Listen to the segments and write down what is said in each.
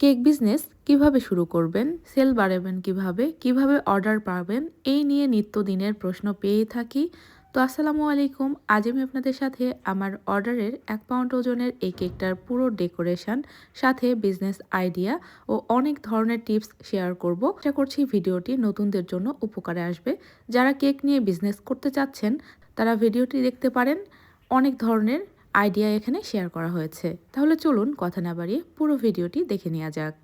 Cake business কীভাবে শুরু করবেন? সেল বাড়াবেন কীভাবে? কীভাবে অর্ডার পাবেন? এই নিয়ে নিত্যদিনের প্রশ্ন পেয়ে থাকি। তো আসসালামু আলাইকুম। আজ আমি আপনাদের সাথে আমার অর্ডারের এক পাউন্ড ওজনের এই কেকটার পুরো ডেকোরেশন, সাথে বিজনেস আইডিয়া ও অনেক ধরনের টিপস শেয়ার করব। আশা করছি ভিডিওটি নতুনদের জন্য উপকারে আসবে। যারা কেক নিয়ে বিজনেস করতে চাচ্ছেন, তারা ভিডিওটি দেখতে পারেন। অনেক ধরনের আইডিয়া এখানে শেয়ার করা হয়েছে। তাহলে চলুন কথা না বাড়িয়ে পুরো ভিডিওটি দেখে নেওয়া যাক।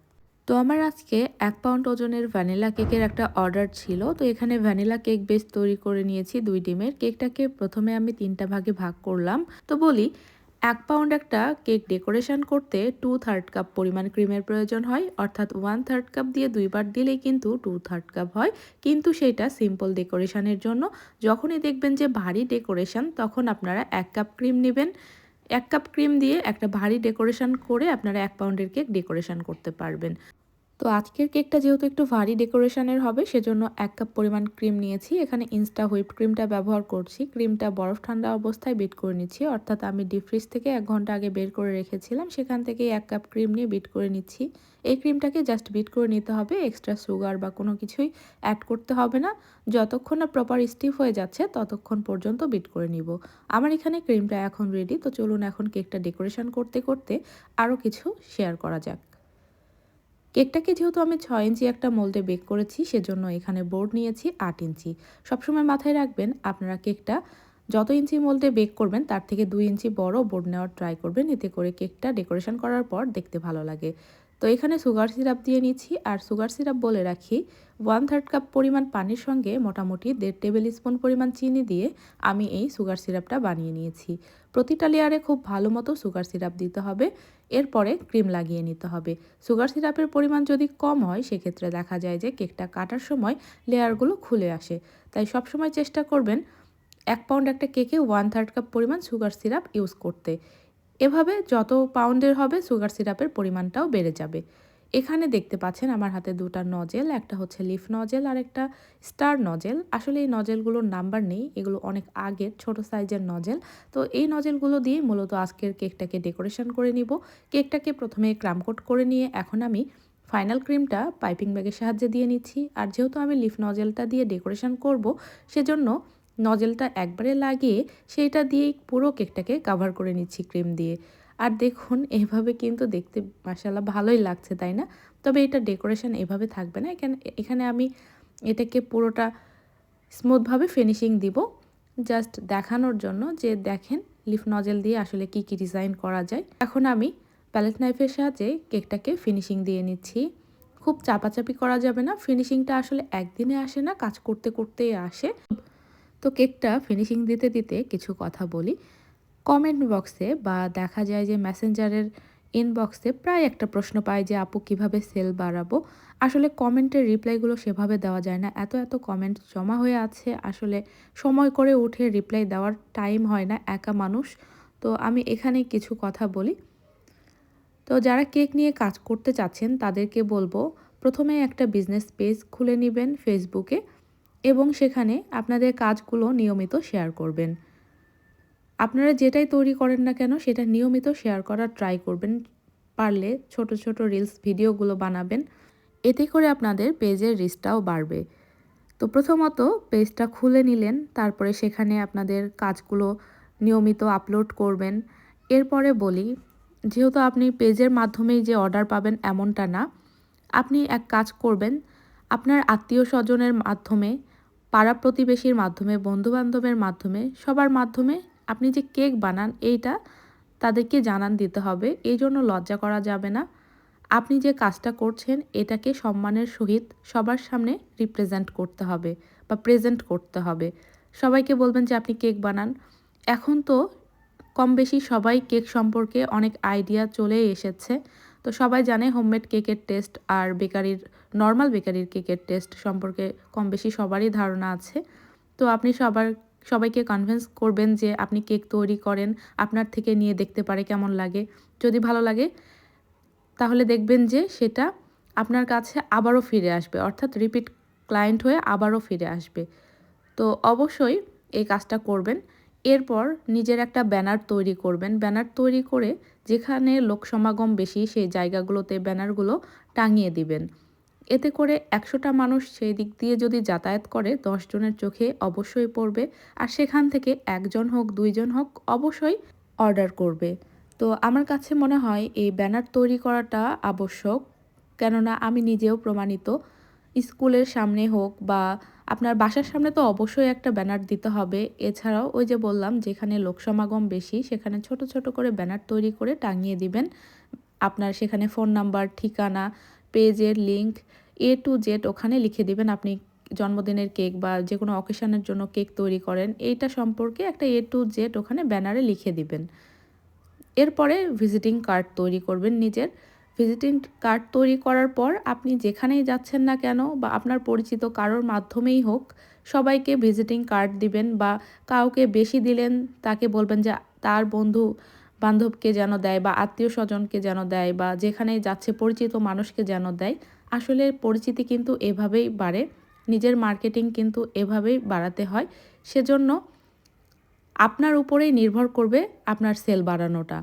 তো আমার আজকে এক পাউন্ড ওজনের ভ্যানিলা কেকের একটা অর্ডার ছিল। তো এখানে ভ্যানিলা কেক বেস তৈরি করে নিয়েছি দুই ডিমের। কেকটাকে প্রথমে আমি তিনটা ভাগে ভাগ করলাম। তো বলি এক পাউন্ড একটা কেক ডেকোরেশন করতে টু থার্ড কাপ পরিমাণ ক্রিমের প্রয়োজন হয়, অর্থাৎ ওয়ান থার্ড কাপ দিয়ে দুইবার দিলেই কিন্তু টু থার্ড কাপ হয়। কিন্তু সেটা সিম্পল ডেকোরেশনের জন্য। যখনই দেখবেন যে ভারী ডেকোরেশন তখন আপনারা এক কাপ ক্রিম নেবেন। এক কাপ ক্রিম দিয়ে একটা ভারী ডেকোরেশন করে আপনারা এক পাউন্ডের কেক ডেকোরেশন করতে পারবেন। তো আজকের কেকটা যেহেতু একটু ভারী ডেকোরেশনের হবে, সেজন্য এক কাপ পরিমাণ ক্রিম নিয়েছি। এখানে ইনস্টা হুইপ ক্রিমটা ব্যবহার করছি। ক্রিমটা বরফ ঠান্ডা অবস্থায় বিট করে নিচ্ছি। অর্থাৎ আমি ডিপ ফ্রিজ থেকে এক ঘণ্টা আগে বের করে রেখেছিলাম। সেখান থেকে এক কাপ ক্রিম নিয়ে বিট করে নিচ্ছি। এই ক্রিমটাকে জাস্ট বিট করে নিতে হবে। এক্সট্রা সুগার বা কোনো কিছুই অ্যাড করতে হবে না। যতক্ষণ না প্রপার স্টিফ হয়ে যাচ্ছে, ততক্ষণ পর্যন্ত বিট করে নিব। আমার এখানে ক্রিমটা এখন রেডি তো চলুন এখন কেকটা ডেকোরেশন করতে করতে আরও কিছু শেয়ার করা যাক। কেকটাকে যেহেতু আমি ছয় ইঞ্চি একটা মোল্ডে বেক করেছি, সেজন্য এখানে বোর্ড নিয়েছি আট ইঞ্চি। সবসময় মাথায় রাখবেন, আপনারা কেকটা যত ইঞ্চি মোল্ডে বেক করবেন, তার থেকে দুই ইঞ্চি বড় বোর্ড নেওয়ার ট্রাই করবেন। এতে করে কেকটা ডেকোরেশন করার পর দেখতে ভালো লাগে। তো এখানে সুগার সিরাপ দিয়ে নিচ্ছি আর সুগার সিরাপ বলে রাখি ওয়ান থার্ড কাপ পরিমাণ পানির সঙ্গে মোটামুটি দেড় টেবিল স্পুন পরিমাণ চিনি দিয়ে আমি এই সুগার সিরাপটা বানিয়ে নিয়েছি। প্রতিটা লেয়ারে খুব ভালো মতো সুগার সিরাপ দিতে হবে, এরপরে ক্রিম লাগিয়ে নিতে হবে। সুগার সিরাপের পরিমাণ যদি কম হয়, সেক্ষেত্রে দেখা যায় যে কেকটা কাটার সময় লেয়ারগুলো খুলে আসে। তাই সবসময় চেষ্টা করবেন এক পাউন্ড একটা কেকে ওয়ান থার্ড কাপ পরিমাণ সুগার সিরাপ ইউজ করতে। এভাবে যত পাউন্ডের হবে, সুগার সিরাপের পরিমাণটাও বেড়ে যাবে। এখানে দেখতে পাচ্ছেন আমার হাতে দুটা নজেল, একটা হচ্ছে লিফ নজেল আর একটা স্টার নজেল। আসলে এই নজেলগুলোর নাম্বার নেই, এগুলো অনেক আগের, ছোট সাইজের নজেল। তো এই নজেলগুলো দিয়ে মূলত আজকের কেকটাকে ডেকোরেশন করে নিব। কেকটাকে প্রথমে ক্রামকোট করে নিয়ে এখন আমি ফাইনাল ক্রিমটা পাইপিং ব্যাগের সাহায্যে দিয়ে নিচ্ছি। আর যেহেতু আমি লিফ নজেলটা দিয়ে ডেকোরেশন করব, সেজন্য নজেলটা একবারে লাগিয়ে সেইটা দিয়েই পুরো কেকটাকে কাভার করে নিচ্ছি ক্রিম দিয়ে। আর দেখুন, এভাবে কিন্তু দেখতে মাসাল্লাহ ভালোই লাগছে, তাই না? তবে এটা ডেকোরেশন এভাবে থাকবে না। এখানে এখানে আমি এটাকে পুরোটা স্মুথভাবে ফিনিশিং দিব জাস্ট দেখানোর জন্য যে দেখেন লিফ নজেল দিয়ে আসলে কি কি ডিজাইন করা যায়। এখন আমি প্যালেট নাইফের সাহায্যে কেকটাকে ফিনিশিং দিয়ে নিচ্ছি। খুব চাপাচাপি করা যাবে না। ফিনিশিংটা আসলে একদিনে আসে না, কাজ করতে, করতেই আসে। তো কেকটা ফিনিশিং দিতে দিতে কিছু কথা বলি। কমেন্ট বক্সে বা দেখা যায় যে মেসেঞ্জারের ইনবক্সে প্রায় একটা প্রশ্ন পাই যে, আপু, কীভাবে সেল বাড়াবো? আসলে কমেন্টের রিপ্লাইগুলো সেভাবে দেওয়া যায় না। এত এত কমেন্ট জমা হয়ে আছে। আসলে সময় করে উঠে রিপ্লাই দেওয়ার টাইম হয় না, একা মানুষ। তো আমি এখানে কিছু কথা বলি। তো যারা কেক নিয়ে কাজ করতে চাচ্ছেন, তাদেরকে বলব প্রথমে একটা বিজনেস পেজ খুলে নেবেন ফেসবুকে এবং সেখানে আপনাদের কাজগুলো নিয়মিত শেয়ার করবেন। আপনারা যেটাই তৈরি করেন না কেন, সেটা নিয়মিত শেয়ার করার ট্রাই করবেন। পারলে ছোট ছোট রিলস ভিডিওগুলো বানাবেন। এতে করে আপনাদের পেজের রিচটাও বাড়বে। তো প্রথমত পেজটা খুলে নিলেন, তারপরে সেখানে আপনাদের কাজগুলো নিয়মিত আপলোড করবেন। এরপরে বলি, যেহেতু আপনি পেজের মাধ্যমেই যে অর্ডার পাবেন এমনটা না, আপনি এক কাজ করবেন, আপনার আত্মীয় স্বজনের মাধ্যমে পাড়া প্রতিবেশীর মাধ্যমে, বন্ধুবান্ধবের মাধ্যমে, সবার মাধ্যমে আপনি যে কেক বানান, এইটা তাদেরকে জানান দিতে হবে। এই জন্য লজ্জা করা যাবে না। আপনি যে কাজটা করছেন, এটাকে সম্মানের সহিত সবার সামনে রিপ্রেজেন্ট করতে হবে বা প্রেজেন্ট করতে হবে। সবাইকে বলবেন যে, আপনি কেক বানান। এখন তো কম বেশি সবাই কেক সম্পর্কে অনেক আইডিয়া চলে এসেছে। তো সবাই জানে হোমমেড কেকের টেস্ট আর বেকারির নর্মাল বেকারির কেকের টেস্ট সম্পর্কে কম বেশি সবারই ধারণা আছে। তো আপনি সবার, সবাইকে কনভিন্স করবেন যে আপনি কেক তৈরি করেন, আপনার থেকে নিয়ে দেখতে পারে কেমন লাগে। যদি ভালো লাগে, তাহলে দেখবেন যে সেটা আপনার কাছে আবারও ফিরে আসবে। অর্থাৎ রিপিট ক্লায়েন্ট হয়ে আবারও ফিরে আসবে। তো অবশ্যই এই কাজটা করবেন। এরপর নিজের একটা ব্যানার তৈরি করবেন। ব্যানার তৈরি করে যেখানে লোক সমাগম বেশি, সেই জায়গাগুলোতে ব্যানারগুলো টাঙিয়ে দিবেন। এতে করে একশোটা মানুষ সেই দিক দিয়ে যদি যাতায়াত করে জনের চোখে অবশ্যই পড়বে আর সেখান থেকে একজন হোক, দুইজন হোক অবশ্যই অর্ডার করবে। তো আমার কাছে মনে হয় এই ব্যানার তৈরি করাটা আবশ্যক। কেননা আমি নিজেও প্রমাণিত, স্কুলের সামনে হোক বা আপনার বাসার সামনে তো অবশ্যই একটা ব্যানার দিতে হবে। এছাড়াও ওই যে বললাম, যেখানে লোক সমাগম বেশি, সেখানে ছোট ছোট করে ব্যানার তৈরি করে টাঙিয়ে দিবেন। আপনার সেখানে ফোন নাম্বার, ঠিকানা পেজের লিঙ্ক এ টু জেড ওখানে লিখে দিবেন। আপনি জন্মদিনের কেক বা যে কোনো অকেশনের জন্য কেক তৈরি করেন। এইটা সম্পর্কে একটা এ টু জেড ওখানে ব্যানারে লিখে দিবেন। এরপরে ভিজিটিং কার্ড তৈরি করবেন নিজের। ভিজিটিং কার্ড তৈরি করার পর আপনি যেখানেই যাচ্ছেন না কেন বা আপনার পরিচিত কারোর মাধ্যমেই হোক, সবাইকে ভিজিটিং কার্ড দিবেন বা কাউকে বেশি দিলেন, তাকে বলবেন যে তার বন্ধু বান্ধবকে যেন দেয় বা আত্মীয় স্বজনকে যেন দেয় বা যেখানেই যাচ্ছে পরিচিত মানুষকে যেন দেয়, আসলে পরিচিতি কিন্তু এভাবেই বাড়ে। নিজের মার্কেটিং কিন্তু এভাবেই বাড়াতে হয়। সেজন্য আপনার উপরেই নির্ভর করবে আপনার সেল বাড়ানোটা।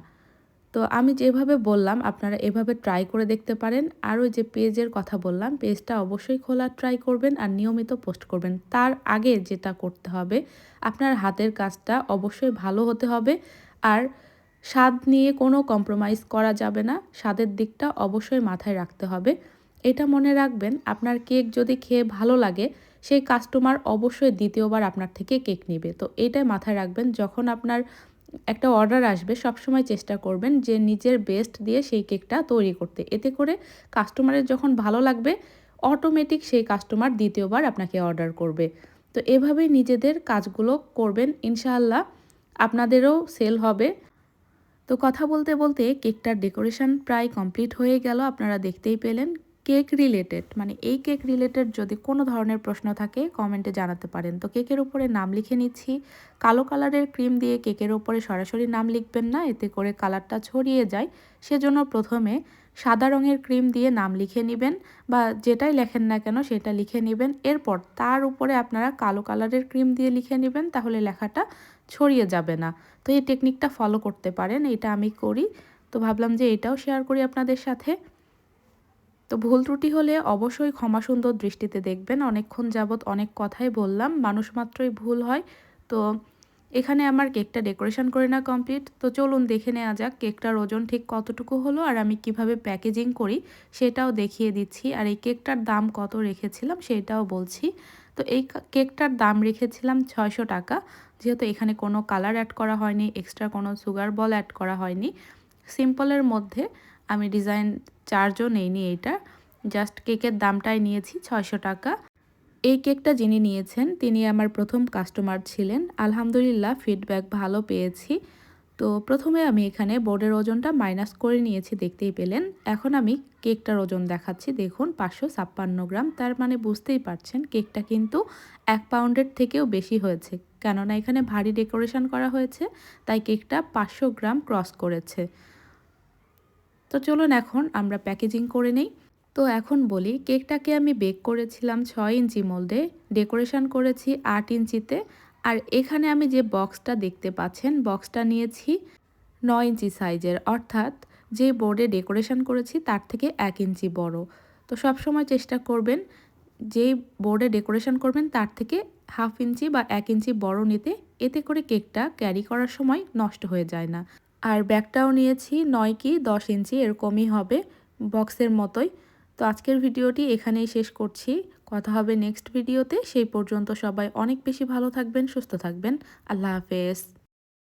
তো আমি যেভাবে বললাম, আপনারা এভাবে ট্রাই করে দেখতে পারেন। আর ওই যে পেজের কথা বললাম পেজটা অবশ্যই খোলার ট্রাই করবেন আর নিয়মিত পোস্ট করবেন। তার আগে যেটা করতে হবে, আপনার হাতের কাজটা অবশ্যই ভালো হতে হবে। আর স্বাদ নিয়ে কোনো কম্প্রোমাইজ করা যাবে না। স্বাদের দিকটা অবশ্যই মাথায় রাখতে হবে। এটা মনে রাখবেন, আপনার কেক যদি খেয়ে ভালো লাগে, সেই কাস্টমার অবশ্যই দ্বিতীয়বার আপনার থেকে কেক নেবে। তো এটাই মাথায় রাখবেন, যখন আপনার একটা অর্ডার আসবে, সবসময় চেষ্টা করবেন যে নিজের বেস্ট দিয়ে সেই কেকটা তৈরি করতে। এতে করে কাস্টমারের যখন ভালো লাগবে অটোমেটিক সেই কাস্টমার দ্বিতীয়বার আপনাকে অর্ডার করবে। তো এভাবেই নিজেদের কাজগুলো করবেন। ইনশাআল্লাহ আপনাদেরও সেল হবে। তো কথা বলতে বলতে কেকটার ডেকোরেশন প্রায় কমপ্লিট হয়ে গেল। আপনারা দেখতেই পেলেন কেক রিলেটেড মানে এই কেক রিলেটেড যদি কোনো ধরনের প্রশ্ন থাকে কমেন্টে জানাতে পারেন। তো কেকের উপরে নাম লিখে নিচ্ছি। কালো কালারের ক্রিম দিয়ে কেকের উপরে সরাসরি নাম লিখবেন না, এতে করে কালারটা ছড়িয়ে যায়। সেজন্য প্রথমে সাদা রঙের ক্রিম দিয়ে নাম লিখে নেবেন বা যেটাই লেখেন না কেন সেটা লিখে নেবেন। এরপর তার উপরে আপনারা কালো কালারের ক্রিম দিয়ে লিখে নেবেন, তাহলে লেখাটা ছড়িয়ে যাবে না। তো এই টেকনিকটা ফলো করতে পারেন, এটা আমি করি। তো ভাবলাম যে এটাও শেয়ার করি আপনাদের সাথে। তো ভুল ত্রুটি হলে অবশ্যই ক্ষমা সুন্দর দৃষ্টিতে দেখবেন। অনেকক্ষণ যাবৎ অনেক কথাই বললাম, মানুষ মাত্রই ভুল হয়। তো এখানে আমার কেকটা ডেকোরেশন করে না কমপ্লিট তো চলুন দেখে নেওয়া যাক কেকটার ওজন ঠিক কতটুকু হলো আর আমি কীভাবে প্যাকেজিং করি, সেটাও দেখিয়ে দিচ্ছি। আর এই কেকটার দাম কত রেখেছিলাম, সেটাও বলছি। তো এই কেকটার দাম রেখেছিলাম ছয়শো টাকা। যেহেতু এখানে কোনো কালার অ্যাড করা হয়নি এক্সট্রা কোনো সুগার বল অ্যাড করা হয়নি। সিম্পলের মধ্যে আমি ডিজাইন চার্জও নেইনি এইটা। জাস্ট কেকের দামটাই নিয়েছি ছয়শো টাকা। এই কেকটা যিনি নিয়েছেন, তিনি আমার প্রথম কাস্টমার ছিলেন। আলহামদুলিল্লাহ ফিডব্যাক ভালো পেয়েছি। তো প্রথমে আমি এখানে বোর্ডের ওজনটা মাইনাস করে নিয়েছি, দেখতেই পেলেন। এখন আমি কেকটার ওজন দেখাচ্ছি, দেখুন, পাঁচশো ছাপ্পান্ন গ্রাম। তার মানে বুঝতেই পারছেন, কেকটা কিন্তু এক পাউন্ডের থেকেও বেশি হয়েছে। কেননা এখানে ভারী ডেকোরেশন করা হয়েছে, তাই কেকটা পাঁচশো গ্রাম ক্রস করেছে। তো চলুন এখন আমরা প্যাকেজিং করে নেই। তো এখন বলি, কেকটাকে আমি বেক করেছিলাম ছয় ইঞ্চি মোল্ডে, ডেকোরেশন করেছি আট ইঞ্চিতে। আর এখানে আমি যে বক্সটা দেখতে পাচ্ছেন বক্সটা নিয়েছি নয় ইঞ্চি সাইজের। অর্থাৎ যে বোর্ডে ডেকোরেশন করেছি তার থেকে এক ইঞ্চি বড়। তো সব সময় চেষ্টা করবেন যেই বোর্ডে ডেকোরেশন করবেন তার থেকে হাফ ইঞ্চি বা এক ইঞ্চি বড় নিতে। এতে করে কেকটা ক্যারি করার সময় নষ্ট হয়ে যায় না। আর ব্যাগটাও নিয়েছি নয় কি দশ ইঞ্চি, এরকমই হবে বক্সের মতোই। তো আজকের ভিডিওটি এখানেই শেষ করছি। কথা হবে নেক্সট ভিডিওতে সেই পর্যন্ত সবাই অনেক বেশি ভালো থাকবেন, সুস্থ থাকবেন। আল্লাহ হাফেজ।